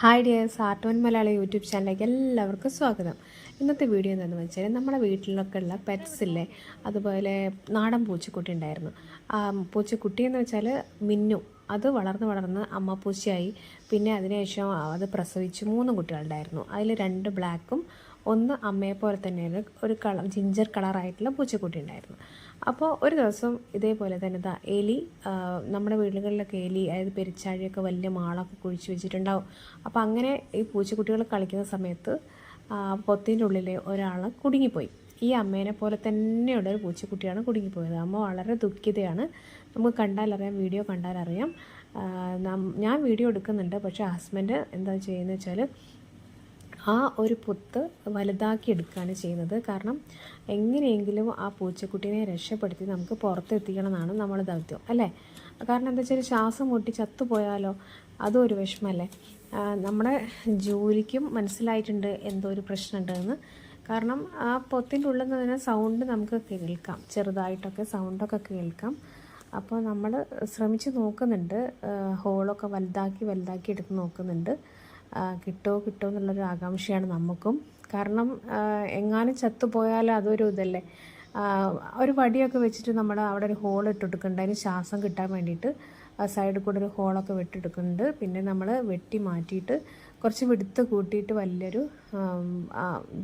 Hi dears art one Malayalam YouTube ചാനലിലേക്ക് എല്ലാവർക്കും സ്വാഗതം. ഇന്നത്തെ വീഡിയോ എന്താണെന്ന് വെച്ചാൽ നമ്മുടെ വീട്ടിലൊക്കെ ഉള്ള പെറ്റ്സില്ലേ അതുപോലെ നാടൻ പൂച്ചക്കുട്ടി ഉണ്ടായിരുന്നു. പൂച്ചക്കുട്ടി എന്ന് വെച്ചാൽ മിന്നു. അത് വളർന്ന് വളർന്ന് അമ്മ പൂച്ചയായി. പിന്നെ അതിനുശേഷം അത് പ്രസവിച്ച് മൂന്ന് കുട്ടികളുണ്ടായിരുന്നു. അതിൽ രണ്ട് ബ്ലാക്കും ഒന്ന് അമ്മയെ പോലെ തന്നെയാണ് ഒരു കളർ ജിഞ്ചർ കളറായിട്ടുള്ള പൂച്ചക്കുട്ടി ഉണ്ടായിരുന്നു. അപ്പോൾ ഒരു ദിവസം ഇതേപോലെ തന്നെ ദാ എലി നമ്മുടെ വീടുകളിലൊക്കെ എലി അതായത് പെരിച്ചാഴിയൊക്കെ വലിയ മാളൊക്കെ കുഴിച്ച് വെച്ചിട്ടുണ്ടാവും. അപ്പോൾ അങ്ങനെ ഈ പൂച്ചക്കുട്ടികൾ കളിക്കുന്ന സമയത്ത് പൊത്തിന്റെ ഉള്ളിൽ ഒരാൾ കുടുങ്ങിപ്പോയി. ഈ അമ്മേനെ പോലെ തന്നെയുള്ള ഒരു പൂച്ചക്കുട്ടിയാണ് കുടുങ്ങിപ്പോയത്. അമ്മ വളരെ ദുഃഖിതയാണ്. നമുക്ക് കണ്ടാലറിയാം വീഡിയോ കണ്ടാലറിയാം. ഞാൻ വീഡിയോ എടുക്കുന്നുണ്ട് പക്ഷേ ഹസ്ബൻഡ് എന്താ ചെയ്യുന്നത് വെച്ചാൽ ആ ഒരു പുത്ത് വലുതാക്കി എടുക്കുകയാണ് ചെയ്യുന്നത്. കാരണം എങ്ങനെയെങ്കിലും ആ പൂച്ചക്കുട്ടീനെ രക്ഷപ്പെടുത്തി നമുക്ക് പുറത്തെത്തിക്കണം എന്നാണ് നമ്മുടെ ദൗത്യം അല്ലേ? കാരണം എന്താ വെച്ചാൽ ശ്വാസം മുട്ടി ചത്തുപോയാലോ? അതും ഒരു വിഷമല്ലേ നമ്മുടെ ജോലിക്കും മനസ്സിലായിട്ടുണ്ട് എന്തോ ഒരു പ്രശ്നമുണ്ടെന്ന്. കാരണം ആ പൊത്തിന്റെ ഉള്ളിൽ നിന്ന് തന്നെ സൗണ്ട് നമുക്ക് കേൾക്കാം. ചെറുതായിട്ടൊക്കെ സൗണ്ടൊക്കെ കേൾക്കാം. അപ്പോൾ നമ്മൾ ശ്രമിച്ച് നോക്കുന്നുണ്ട്. ഹോളൊക്കെ വലുതാക്കി വലുതാക്കി എടുത്ത് നോക്കുന്നുണ്ട്. കിട്ടോ കിട്ടുമോ എന്നുള്ളൊരു ആകാംക്ഷയാണ് നമുക്കും. കാരണം എങ്ങാനും ചത്തുപോയാൽ അതൊരു ഇതല്ലേ? ഒരു വടിയൊക്കെ വെച്ചിട്ട് നമ്മൾ അവിടെ ഒരു ഹോൾ ഇട്ടെടുക്കുന്നുണ്ട് അതിന് ശ്വാസം കിട്ടാൻ വേണ്ടിയിട്ട് ആ സൈഡിൽ കൂടെ ഒരു ഹോളൊക്കെ വെട്ടിയെടുക്കുന്നുണ്ട് പിന്നെ നമ്മൾ വെട്ടി മാറ്റിയിട്ട് കുറച്ച് വിടുത്ത് കൂട്ടിയിട്ട് വലിയൊരു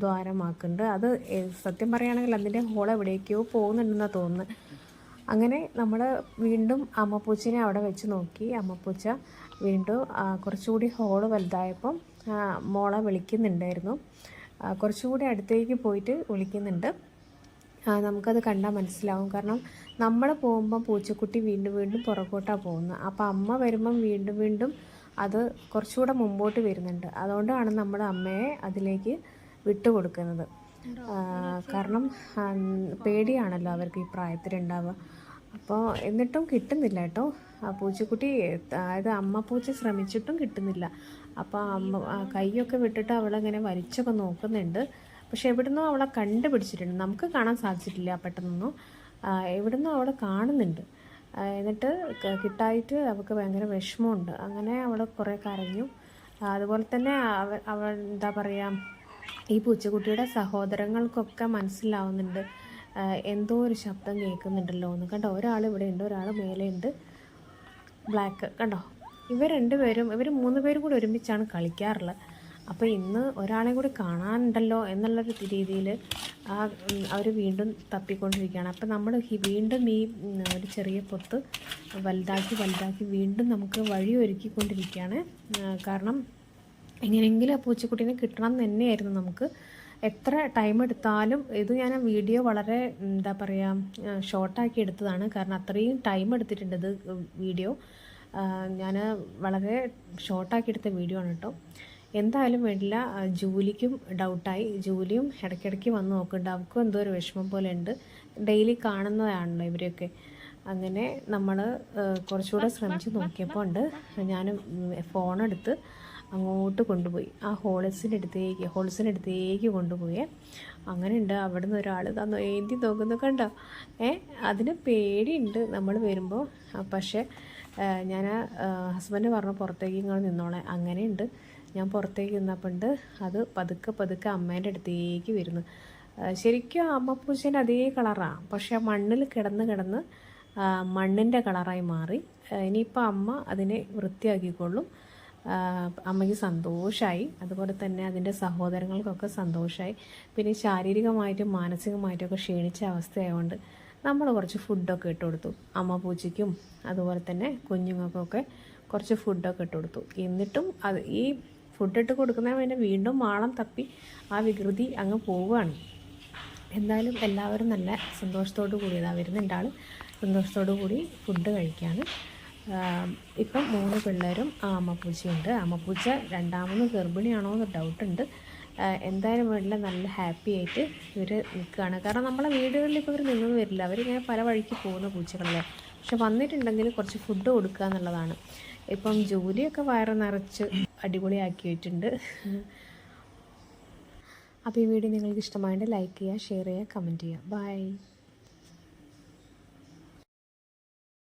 ദ്വാരമാക്കുന്നുണ്ട്. അത് സത്യം പറയുകയാണെങ്കിൽ അതിന്റെ ഹോൾ എവിടേക്കോ പോകുന്നുണ്ടെന്നാണ് തോന്നുന്നത്. അങ്ങനെ നമ്മൾ വീണ്ടും അമ്മപ്പൂച്ചിനെ അവിടെ വെച്ച് നോക്കി. അമ്മപ്പൂച്ച വീണ്ടും കുറച്ചുകൂടി ഹോൾ വലുതായപ്പം മോളെ വിളിക്കുന്നുണ്ടായിരുന്നു. കുറച്ചുകൂടി അടുത്തേക്ക് പോയിട്ട് വിളിക്കുന്നുണ്ട്. നമുക്കത് കണ്ടാൽ മനസ്സിലാവും. കാരണം നമ്മൾ പോകുമ്പം പൂച്ചക്കുട്ടി വീണ്ടും വീണ്ടും പുറകോട്ടാണ് പോകുന്നത്. അപ്പോൾ അമ്മ വരുമ്പം വീണ്ടും വീണ്ടും അത് കുറച്ചുകൂടെ മുമ്പോട്ട് വരുന്നുണ്ട്. അതുകൊണ്ടാണ് നമ്മൾ അമ്മയെ അതിലേക്ക് വിട്ടുകൊടുക്കുന്നത്. കാരണം പേടിയാണല്ലോ അവർക്ക് ഈ പ്രായത്തിലുണ്ടാവുക. അപ്പോൾ എന്നിട്ടും കിട്ടുന്നില്ല കേട്ടോ. ആ പൂച്ചക്കുട്ടി അതായത് അമ്മ പൂച്ച ശ്രമിച്ചിട്ടും കിട്ടുന്നില്ല. അപ്പോൾ അമ്മ കൈയൊക്കെ വിട്ടിട്ട് അവളിങ്ങനെ വലിച്ചൊക്കെ നോക്കുന്നുണ്ട്. പക്ഷെ എവിടുന്നോ അവളെ കണ്ടുപിടിച്ചിട്ടുണ്ട്. നമുക്ക് കാണാൻ സാധിച്ചിട്ടില്ല പെട്ടെന്നൊന്നും. എവിടുന്നോ അവളെ കാണുന്നുണ്ട്. എന്നിട്ട് കിട്ടായിട്ട് അവൾക്ക് ഭയങ്കര വിഷമമുണ്ട്. അങ്ങനെ അവൾ കുറേ കരഞ്ഞു. അതുപോലെ തന്നെ അവ അവൾ എന്താ പറയുക ഈ പൂച്ചക്കുട്ടിയുടെ സഹോദരങ്ങൾക്കൊക്കെ മനസ്സിലാവുന്നുണ്ട്. എന്തോ ഒരു ശബ്ദം കേൾക്കുന്നുണ്ടല്ലോ എന്ന്. കണ്ടോ ഒരാൾ ഇവിടെ ഉണ്ട് ഒരാൾ മേലെ ഉണ്ട്. ബ്ലാക്ക് കണ്ടോ? ഇവർ രണ്ടുപേരും ഇവർ മൂന്ന് പേരും കൂടി ഒരുമിച്ചാണ് കളിക്കാറുള്ളത്. അപ്പോൾ ഇന്ന് ഒരാളെ കൂടി കാണാനുണ്ടല്ലോ എന്നുള്ളൊരു രീതിയിൽ ആ അവർ വീണ്ടും തപ്പിക്കൊണ്ടിരിക്കുകയാണ്. അപ്പോൾ നമ്മൾ വീണ്ടും ഈ ഒരു ചെറിയ പൊത്ത് വലുതാക്കി വലുതാക്കി വീണ്ടും നമുക്ക് വഴി ഒരുക്കിക്കൊണ്ടിരിക്കുകയാണ് കാരണം എങ്ങനെയെങ്കിലും ആ പൂച്ചക്കുട്ടീനെ കിട്ടണം എന്ന് തന്നെയായിരുന്നു നമുക്ക്. എത്ര ടൈം എടുത്താലും ഇത് ഞാൻ ആ വീഡിയോ വളരെ എന്താ പറയുക ഷോർട്ടാക്കി എടുത്തതാണ്. കാരണം അത്രയും ടൈം എടുത്തിട്ടുണ്ട് ഇത് വീഡിയോ ഞാൻ വളരെ ഷോർട്ടാക്കി എടുത്ത വീഡിയോ ആണ് കേട്ടോ. എന്തായാലും വേണ്ടില്ല ജൂലിക്കും ഡൗട്ടായി ജൂലിയും ഇടയ്ക്കിടയ്ക്ക് വന്ന് നോക്കുന്നുണ്ട്. അവർക്കും എന്തോ ഒരു വിഷമം പോലെ ഉണ്ട്. ഡെയിലി കാണുന്നതാണല്ലോ ഇവരെയൊക്കെ. അങ്ങനെ നമ്മൾ കുറച്ചുകൂടെ ശ്രമിച്ച് നോക്കിയപ്പോൾ ഉണ്ട്. ഞാൻ ഫോണെടുത്ത് അങ്ങോട്ട് കൊണ്ടുപോയി. ആ ഹോൾസിന്റെ അടുത്തേക്ക് ഹോൾസിന്റെ അടുത്തേക്ക് കൊണ്ടുപോയി. അങ്ങനെ ഉണ്ട് അവിടെ നിന്ന് ഒരാൾ തന്നു ഏന്തി നോക്കുന്നു. കണ്ടോ? ഏ അതിന് പേടിയുണ്ട് നമ്മൾ വരുമ്പോൾ പക്ഷേ ഞാൻ ഹസ്ബൻഡ് പറഞ്ഞു പുറത്തേക്ക് ഇങ്ങനെ നിന്നോളെ. അങ്ങനെയുണ്ട്. ഞാൻ പുറത്തേക്ക് നിന്നപ്പോണ്ട് അത് പതുക്കെ പതുക്കെ അമ്മേന്റെ അടുത്തേക്ക് വരുന്നു. ശരിക്കും അമ്മ അമ്മപ്പൂച്ചേന്റെ അതേ കളറാണ് പക്ഷേ മണ്ണിൽ കിടന്ന് കിടന്ന് മണ്ണിന്റെ കളറായി മാറി. ഇനിയിപ്പോൾ അമ്മ അതിനെ വൃത്തിയാക്കിക്കൊള്ളും. അമ്മയ്ക്ക് സന്തോഷമായി അതുപോലെ തന്നെ അതിന്റെ സഹോദരങ്ങൾക്കൊക്കെ സന്തോഷമായി പിന്നെ ശാരീരികമായിട്ടും മാനസികമായിട്ടും ഒക്കെ ക്ഷീണിച്ച അവസ്ഥയായതുകൊണ്ട് നമ്മൾ കുറച്ച് ഫുഡൊക്കെ ഇട്ട് കൊടുത്തു. അമ്മ പൂച്ചയ്ക്കും അതുപോലെ തന്നെ കുഞ്ഞുങ്ങൾക്കൊക്കെ കുറച്ച് ഫുഡൊക്കെ ഇട്ട് കൊടുത്തു. എന്നിട്ടും അത് ഈ ഫുഡ് ഇട്ട് കൊടുക്കുന്നതിന് വേണ്ടി വീണ്ടും മാളം തപ്പി ആ വികൃതി അങ്ങ് പോവുകയാണ്. എന്തായാലും എല്ലാവരും നല്ല സന്തോഷത്തോടു കൂടി ഇതാ വരുന്നുണ്ട് ആൾ സന്തോഷത്തോടു കൂടി ഫുഡ് കഴിക്കുകയാണ് ഇപ്പം മൂന്ന് പിള്ളേരും അമ്മപ്പൂച്ചയുണ്ട് അമ്മപ്പൂച്ച രണ്ടാമത് ഗർഭിണിയാണോ എന്ന് ഡൗട്ടുണ്ട് എന്തായാലും വേണ്ടില്ല നല്ല ഹാപ്പി ആയിട്ട് ഇവർ നിൽക്കുകയാണ്. കാരണം നമ്മളെ വീടുകളിൽ ഇപ്പോൾ ഇവർ നിന്ന് വരില്ല. അവരിങ്ങനെ പല വഴിക്ക് പോകുന്ന പൂച്ചകളല്ലേ. പക്ഷെ വന്നിട്ടുണ്ടെങ്കിൽ കുറച്ച് ഫുഡ് കൊടുക്കുക എന്നുള്ളതാണ്. ഇപ്പം ജോലിയൊക്കെ വയറ് നിറച്ച് അടിപൊളിയാക്കി വെച്ചിട്ടുണ്ട് അപ്പോൾ ഈ വീഡിയോ നിങ്ങൾക്ക് ഇഷ്ടമായിട്ട് ലൈക്ക് ചെയ്യുക ഷെയർ ചെയ്യുക കമന്റ് ചെയ്യുക. ബൈ.